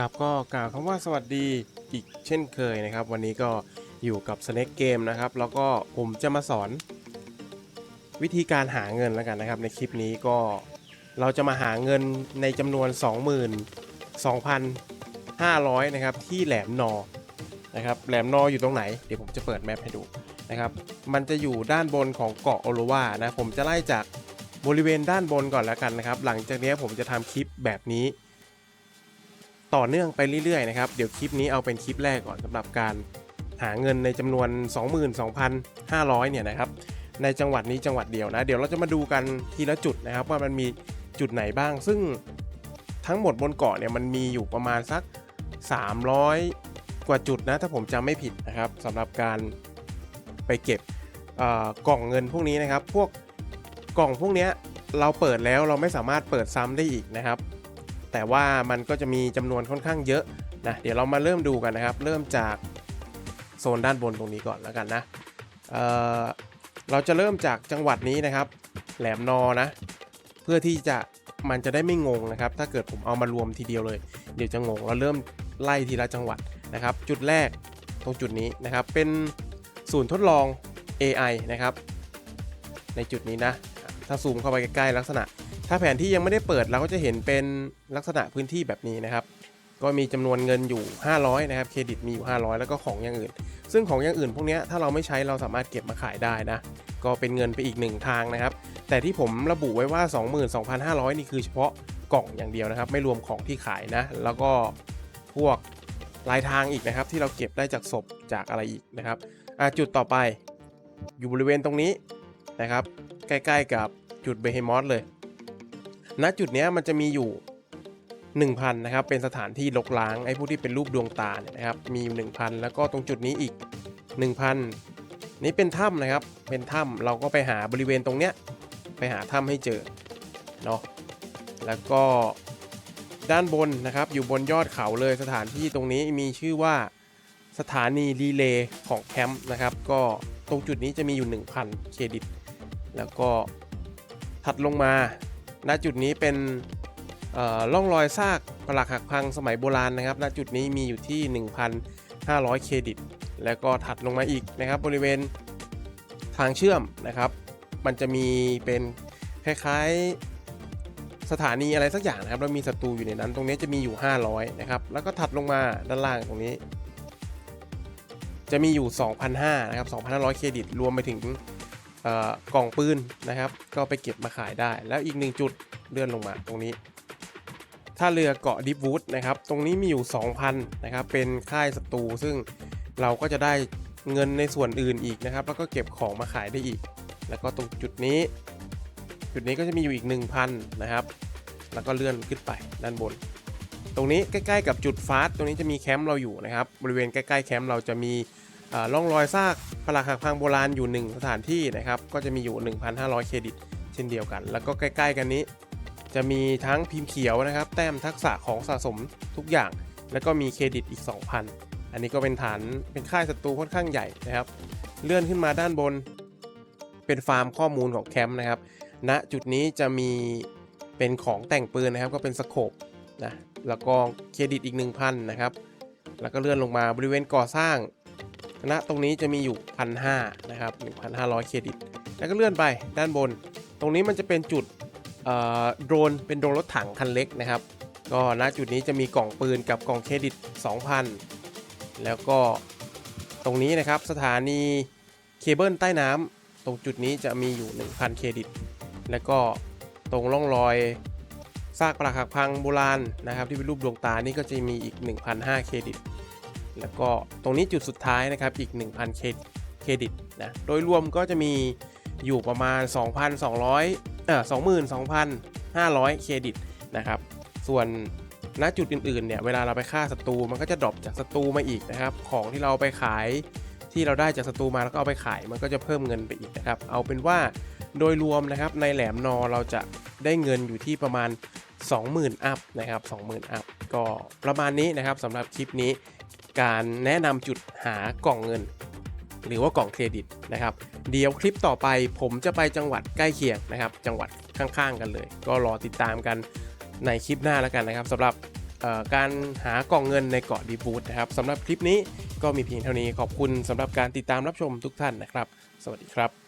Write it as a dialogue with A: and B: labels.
A: ครับก็กล่าวคำว่าสวัสดีอีกเช่นเคยนะครับ วันนี้ก็อยู่กับ Snake Game นะครับ แล้วก็ผมจะมาสอน วิธีการหาเงินแล้วกันนะครับ ในคลิปนี้ก็เราจะมาหาเงินในจำนวน 22,500 นะครับ ที่แหลมนอนะครับแหลมนออยู่ตรงไหน เดี๋ยวผมจะเปิดแมปให้ดูนะครับ มันจะอยู่ด้านบนของเกาะโอโลวานะ ผมจะไล่จากบริเวณด้านบนก่อนแล้วกันนะครับ หลังจากนี้ผมจะทำคลิปแบบนี้ ต่อเนื่องไปเรื่อยๆนะครับเดี๋ยวคลิปนี้เอาเป็นคลิปแรกก่อนสำหรับการหาเงินในจำนวน 22,500 เนี่ยนะครับ ในจังหวัดนี้จังหวัดเดียวนะ เดี๋ยวเราจะมาดูกันทีละจุดนะครับ ว่ามันมีจุดไหนบ้าง ซึ่งทั้งหมดบนเกาะเนี่ยมันมีอยู่ประมาณสัก 300 กว่าจุดนะ ถ้าผมจำไม่ผิดนะครับสำหรับการไปเก็บกล่องเงินพวกนี้นะครับ พวกกล่องพวกนี้เราเปิดแล้วเราไม่สามารถเปิดซ้ำได้อีกนะครับ แต่ว่ามันก็จะมีจำนวนค่อนข้างเยอะนะเดี๋ยวเรามาเริ่มดูกันนะครับ เริ่มจากโซนด้านบนตรงนี้ก่อนแล้วกันนะเเราจะเริ่มจากจังหวัดนี้นะครับ แหลมนอนะ เพื่อที่จะมันจะได้ไม่งงนะครับ ถ้าเกิดผมเอามารวมทีเดียวเลย เดี๋ยวจะงงเราเริ่มไล่ทีละจังหวัดนะครับ จุดแรกตรงจุดนี้นะครับ เป็นศูนย์ทดลอง AI นะครับ ในจุดนี้นะ ถ้าซูมเข้าไปใกล้ๆลักษณะ ถ้าแผนที่ยังไม่ได้เปิดเราก็จะเห็นเป็นลักษณะพื้นที่แบบนี้นะครับ ก็มีจำนวนเงินอยู่ 500 นะครับ เครดิตมีอยู่ 500 แล้วก็ของอย่างอื่น ซึ่งของอย่างอื่นพวกนี้ถ้าเราไม่ใช้เราสามารถเก็บมาขายได้นะ ก็เป็นเงินไปอีกหนึ่งทางนะครับ แต่ที่ผมระบุไว้ว่า 22,500 นี่คือเฉพาะกล่องอย่างเดียวนะครับ ไม่รวมของที่ขายนะ แล้วก็พวกลายทางอีกนะครับ ที่เราเก็บได้จากศพจากอะไรอีกนะครับจุดต่อไปอยู่บริเวณตรงนี้นะครับ ใกล้ๆกับจุดเบเฮมอสเลย ณจุดนี้มันจะมีอยู่ 1,000 นะครับ เป็นสถานที่ลกล้างไอ้พวกที่เป็นรูปดวงตาเนี่ยนะครับ มีอยู่1,000 แล้วก็ตรงจุดนี้อีก 1,000 นี่เป็นถ้ำนะครับ เป็นถ้ำเราก็ไปหาบริเวณตรงเนี้ย ไปหาถ้ำให้เจอ เนาะ แล้วก็ด้านบนนะครับ อยู่บนยอดเขาเลยสถานที่ตรงนี้มีชื่อว่าสถานีรีเลย์ของแคมป์นะครับ ก็ตรงจุดนี้จะมีอยู่ 1,000 เครดิต แล้วก็ถัดลงมา ณจุดนี้เป็นล่อร่องรอยซากปรักหักพังสมัยโบราณนะครับ ณจุดนี้มีอยู่ที่ 1,500 เครดิต แล้วก็ถัดลงมาอีกนะครับ บริเวณทางเชื่อมนะครับ มันจะมีเป็นคล้ายๆสถานีอะไรสักอย่างนะครับแล้วมีศัตรูอยู่ในนั้น ตรงนี้จะมีอยู่ 500 นะครับ แล้วก็ถัดลงมาด้านล่างตรงนี้ จะมีอยู่ 2,500 นะครับ 2,500 เครดิต รวมไปถึง กล่องปืนนะครับ ก็ไปเก็บมาขายได้ แล้วอีกหนึ่งจุดเลื่อนลงมาตรงนี้ถ้าเรือเกาะดิฟวูดนะครับ ตรงนี้มีอยู่ 2,000นะครับ เป็นค่ายศัตรูซึ่งเราก็จะได้เงินในส่วนอื่นอีกนะครับ แล้วก็เก็บของมาขายได้อีก แล้วก็ตรงจุดนี้ จุดนี้ก็จะมีอยู่อีก 1,000 นะครับ แล้วก็เลื่อนขึ้นไปด้านบน ตรงนี้ใกล้ๆกับจุดฟาสตรงนี้จะมีแคมป์เราอยู่นะครับ บริเวณใกล้ๆแคมป์เราจะมีอ่าร่องรอยซาก ปรักหักพังโบราณอยู่ 1 สถานที่นะครับ ก็จะมีอยู่ 1,500 เครดิต เช่นเดียวกัน แล้วก็ใกล้ ๆ กันนี้ จะมีทั้งพิมพ์เขียวนะครับ แต้มทักษะของสะสมทุกอย่าง แล้วก็มีเครดิตอีก 2,000 อันนี้ก็เป็นฐานเป็นค่ายศัตรูค่อนข้างใหญ่นะครับ เลื่อนขึ้นมาด้านบน เป็นฟาร์มข้อมูลของแคมป์นะครับณจุดนี้จะมีเป็นของแต่งปืนนะครับ ก็เป็นสโคปนะแล้วก็เครดิตอีก 1,000 นะครับ แล้วก็เลื่อนลงมาบริเวณก่อสร้าง ณตรงนี้จะมีอยู่1,500นะครับ1,500 เครดิต แล้วก็เลื่อนไปด้านบน ตรงนี้มันจะเป็นจุดโดรนเป็นโดรนรถถังคันเล็กนะครับ ก็ณจุดนี้จะมีกล่องปืนกับกล่องเครดิต 2,000 แล้วก็ตรงนี้นะครับสถานีเคเบิลใต้น้ำตรงจุดนี้จะมีอยู่ 1,000 เครดิต แล้วก็ตรงร่องรอยซากปรักหักพังโบราณนะครับที่เป็นรูปดวงตานี่ก็จะมีอีก 1,500 เครดิต แล้วก็ตรงนี้จุดสุดท้ายนะครับอีก 1,000เครเครดิตนะโดยรวมก็จะมีอยู่ประมาณ 2,200เอ่อ22,500 เครดิตนะครับ ส่วนณจุดอื่นๆเนี่ยเวลาเราไปฆ่าศัตรูมันก็จะดรอปจากศัตรูมาอีกนะครับ ของที่เราไปขายที่เราได้จากศัตรูมาแล้วก็เอาไปขายมันก็จะเพิ่มเงินไปอีกนะครับ เอาเป็นว่าโดยรวมนะครับในแหลมนอเราจะได้เงินอยู่ที่ประมาณ 20,000 อัพนะครับ 20,000 อัพ ก็ประมาณนี้นะครับสำหรับคลิปนี้ การแนะนำจุดหากล่องเงิน หรือว่ากล่องเครดิตนะครับ เดี๋ยวคลิปต่อไปผมจะไปจังหวัดใกล้เคียงนะครับ จังหวัดข้างๆกันเลย ก็รอติดตามกันในคลิปหน้าแล้วกันนะครับสำหรับการหากล่องเงินในเกาะดีบูดนะครับสำหรับคลิปนี้ก็มีเพียงเท่านี้ขอบคุณสำหรับการติดตามรับชมทุกท่านนะครับ สวัสดีครับ